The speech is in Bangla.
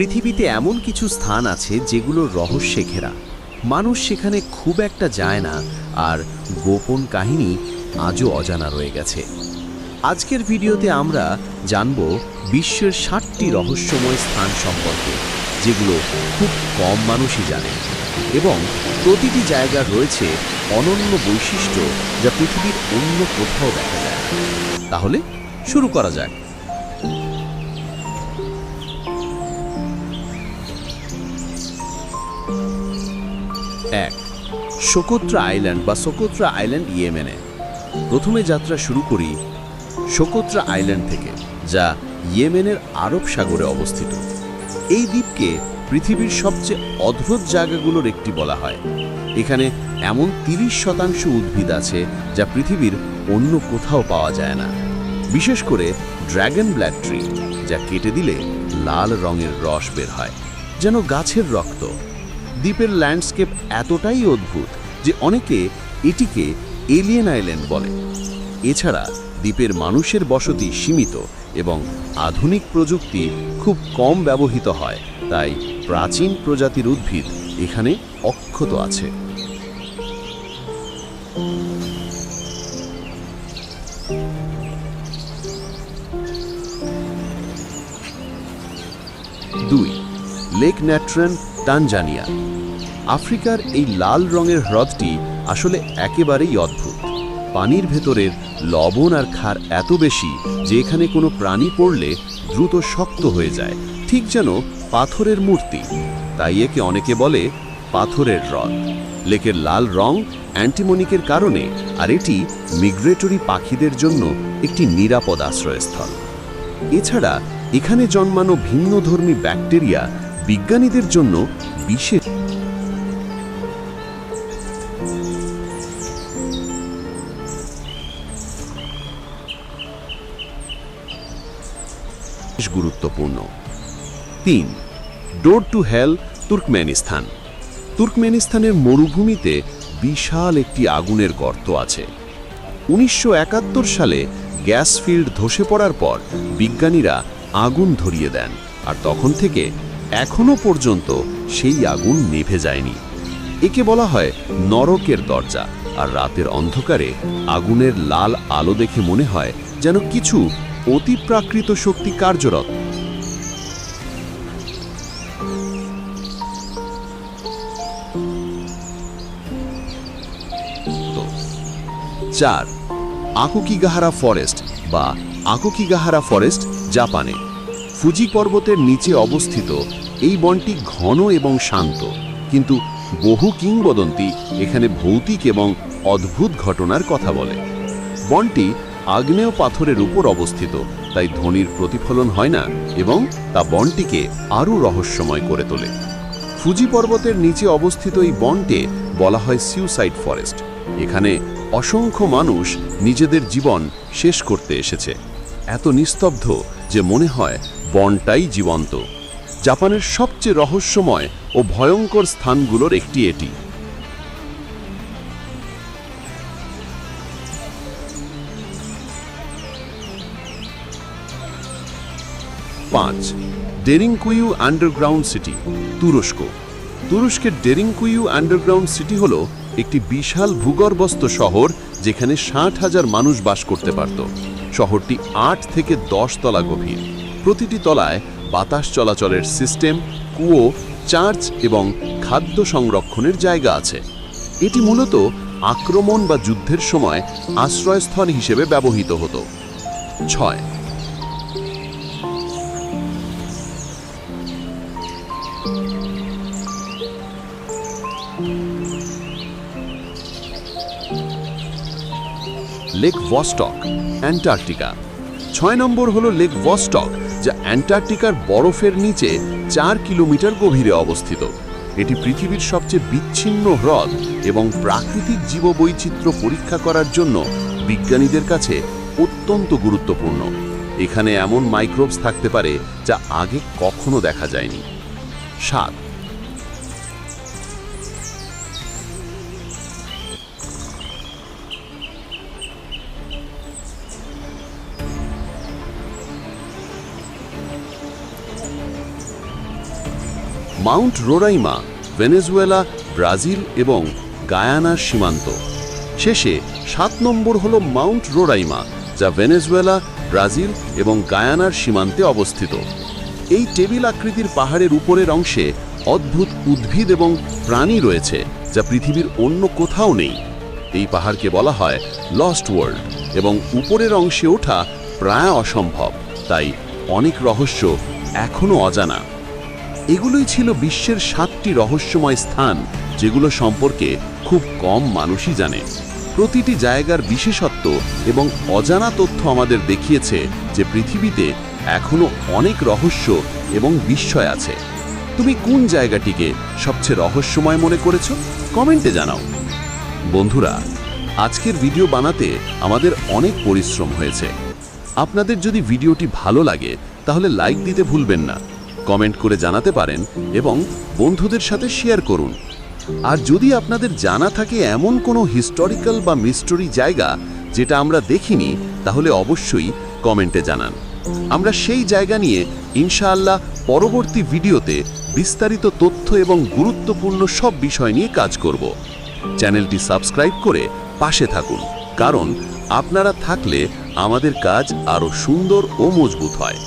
পৃথিবীতে এমন কিছু স্থান আছে যেগুলো রহস্যে ঘেরা। মানুষ সেখানে খুব একটা যায় না, আর গোপন কাহিনী আজও অজানা রয়ে গেছে। আজকের ভিডিওতে আমরা জানব বিশ্বের ষাটটি রহস্যময় স্থান সম্পর্কে, যেগুলো খুব কম মানুষই জানে। এবং প্রতিটি জায়গার রয়েছে অনন্য বৈশিষ্ট্য যা পৃথিবীর অন্য কোথাও দেখা যায় তাহলে শুরু করা যাক। এক সোকোত্রা আইল্যান্ড বা সোকোত্রা আইল্যান্ড ইয়েমেনে। প্রথমে যাত্রা শুরু করি সোকোত্রা আইল্যান্ড থেকে, যা ইয়েমেনের আরব সাগরে অবস্থিত। এই দ্বীপকে পৃথিবীর সবচেয়ে অদ্ভুত জায়গাগুলোর একটি বলা হয়। এখানে এমন তিরিশ শতাংশ উদ্ভিদ আছে যা পৃথিবীর অন্য কোথাও পাওয়া যায় না। বিশেষ করে ড্র্যাগন ব্ল্যাক ট্রি, যা কেটে দিলে লাল রঙের রস বের হয়, যেন গাছের রক্ত। দ্বীপের ল্যান্ডস্কেপ এতটাই অদ্ভুত যে অনেকে এটিকে এলিয়েন আইল্যান্ড বলে। এছাড়া দ্বীপের মানুষের বসতি সীমিত এবং আধুনিক প্রযুক্তি খুব কম ব্যবহৃত হয়, তাই প্রাচীন প্রজাতির উদ্ভিদ এখানে অক্ষত আছে। দুই, লেক ন্যাট্রান, তানজানিয়া। আফ্রিকার এই লাল রঙের হ্রদটি আসলে একেবারেই অদ্ভুত। পানির ভেতরের লবণ আর ক্ষার এত বেশি যে এখানে কোনো প্রাণী পড়লে দ্রুত শক্ত হয়ে যায়, ঠিক যেন পাথরের মূর্তি। তাই একে অনেকে বলে পাথরের হ্রদ। লেকের লাল রং অ্যান্টিমনিকের কারণে, আর এটি মিগ্রেটরি পাখিদের জন্য একটি নিরাপদ আশ্রয়স্থল। এছাড়া এখানে জন্মানো ভিন্নধর্মী ব্যাকটেরিয়া বিজ্ঞানীদের জন্য বিশেষ গুরুত্বপূর্ণ। তিন, ডোর টু হেল তুর্কমেনিস্তান। তুর্কমেনিস্তানের মরুভূমিতে বিশাল একটি আগুনের গর্ত আছে। উনিশশো সালে গ্যাস ফিল্ড ধসে পড়ার পর বিজ্ঞানীরা আগুন ধরিয়ে দেন, আর তখন থেকে এখনও পর্যন্ত সেই আগুন নেভে যায়নি। একে বলা হয় নরকের দরজা, আর রাতের অন্ধকারে আগুনের লাল আলো দেখে মনে হয় যেন কিছু অতিপ্রাকৃত শক্তি কার্যরত। চার, আকুকিগাহারা ফরেস্ট বা আকুকিগাহারা ফরেস্ট, জাপানে। ফুজি পর্বতের নিচে অবস্থিত এই বনটি ঘন এবং শান্ত, কিন্তু বহু কিংবদন্তি এখানে ভৌতিক এবং অদ্ভুত ঘটনার কথা বলে। বনটি আগ্নেয় পাথরের উপর অবস্থিত, তাই ধ্বনির প্রতিফলন হয় না এবং তা বনটিকে আরও রহস্যময় করে তোলে। ফুজি পর্বতের নিচে অবস্থিত এই বনটে বলা হয় সিউসাইড ফরেস্ট। এখানে অসংখ্য মানুষ নিজেদের জীবন শেষ করতে এসেছে। এত নিস্তব্ধ যে মনে হয় বনটাই জীবন্ত। জাপানের সবচেয়ে রহস্যময় ও ভয়ঙ্কর স্থানগুলোর একটি এটি। পাঁচ, ডেরিংকুইউ আন্ডারগ্রাউন্ড সিটি, তুরস্ক। তুরস্কের ডেরিংকুইউ আন্ডারগ্রাউন্ড সিটি হল একটি বিশাল ভূগর্ভস্থ শহর যেখানে ষাট হাজার মানুষ বাস করতে পারত। শহরটি আট থেকে দশ তলা গভীর। প্রতিটি তলায় বাতাস চলাচলের সিস্টেম, কুয়ো, চার্চ এবং খাদ্য সংরক্ষণের জায়গা আছে। এটি মূলত আক্রমণ বা যুদ্ধের সময় আশ্রয়স্থল হিসেবে ব্যবহৃত হতো। ছয় লেক ভস্টক অ্যান্টার্কটিকা ছয় নম্বর হল লেক ভস্টক যা অ্যান্টার্কটিকার বরফের নিচে চার কিলোমিটার গভীরে অবস্থিত। এটি পৃথিবীর সবচেয়ে বিচ্ছিন্ন হ্রদ এবং প্রাকৃতিক জীববৈচিত্র্য পরীক্ষা করার জন্য বিজ্ঞানীদের কাছে অত্যন্ত গুরুত্বপূর্ণ। এখানে এমন মাইক্রোবস থাকতে পারে যা আগে কখনো দেখা যায়নি। সাত মাউন্ট রোরাইমা, ভেনেজুয়েলা, ব্রাজিল এবং গায়ানার সীমান্ত। শেষে সাত নম্বর হল মাউন্ট রোরাইমা, যা ভেনেজুয়েলা, ব্রাজিল এবং গায়ানার সীমান্তে অবস্থিত। এই টেবিল আকৃতির পাহাড়ের উপরের অংশে অদ্ভুত উদ্ভিদ এবং প্রাণী রয়েছে, যা পৃথিবীর অন্য কোথাও নেই। এই পাহাড়কে বলা হয় লস্ট ওয়ার্ল্ড এবং উপরের অংশে ওঠা প্রায় অসম্ভব, তাই অনেক রহস্য এখনও অজানা। এগুলোই ছিল বিশ্বের সাতটি রহস্যময় স্থান, যেগুলো সম্পর্কে খুব কম মানুষই জানে। প্রতিটি জায়গার বিশেষত্ব এবং অজানা তথ্য আমাদের দেখিয়েছে যে পৃথিবীতে এখনও অনেক রহস্য এবং বিস্ময় আছে। তুমি কোন জায়গাটিকে সবচেয়ে রহস্যময় মনে করেছ? কমেন্টে জানাও। বন্ধুরা, আজকের ভিডিও বানাতে আমাদের অনেক পরিশ্রম হয়েছে। আপনাদের যদি ভিডিওটি ভালো লাগে, তাহলে লাইক দিতে ভুলবেন না। কমেন্ট করে জানাতে পারেন এবং বন্ধুদের সাথে শেয়ার করুন। আর যদি আপনাদের জানা থাকে এমন কোনো হিস্টোরিক্যাল বা মিস্টরি জায়গা যেটা আমরা দেখিনি, তাহলে অবশ্যই কমেন্টে জানান। আমরা সেই জায়গা নিয়ে ইনশাআল্লাহ পরবর্তী ভিডিওতে বিস্তারিত তথ্য এবং গুরুত্বপূর্ণ সব বিষয় নিয়ে কাজ করব। চ্যানেলটি সাবস্ক্রাইব করে পাশে থাকুন, কারণ আপনারা থাকলে আমাদের কাজ আরও সুন্দর ও মজবুত হয়।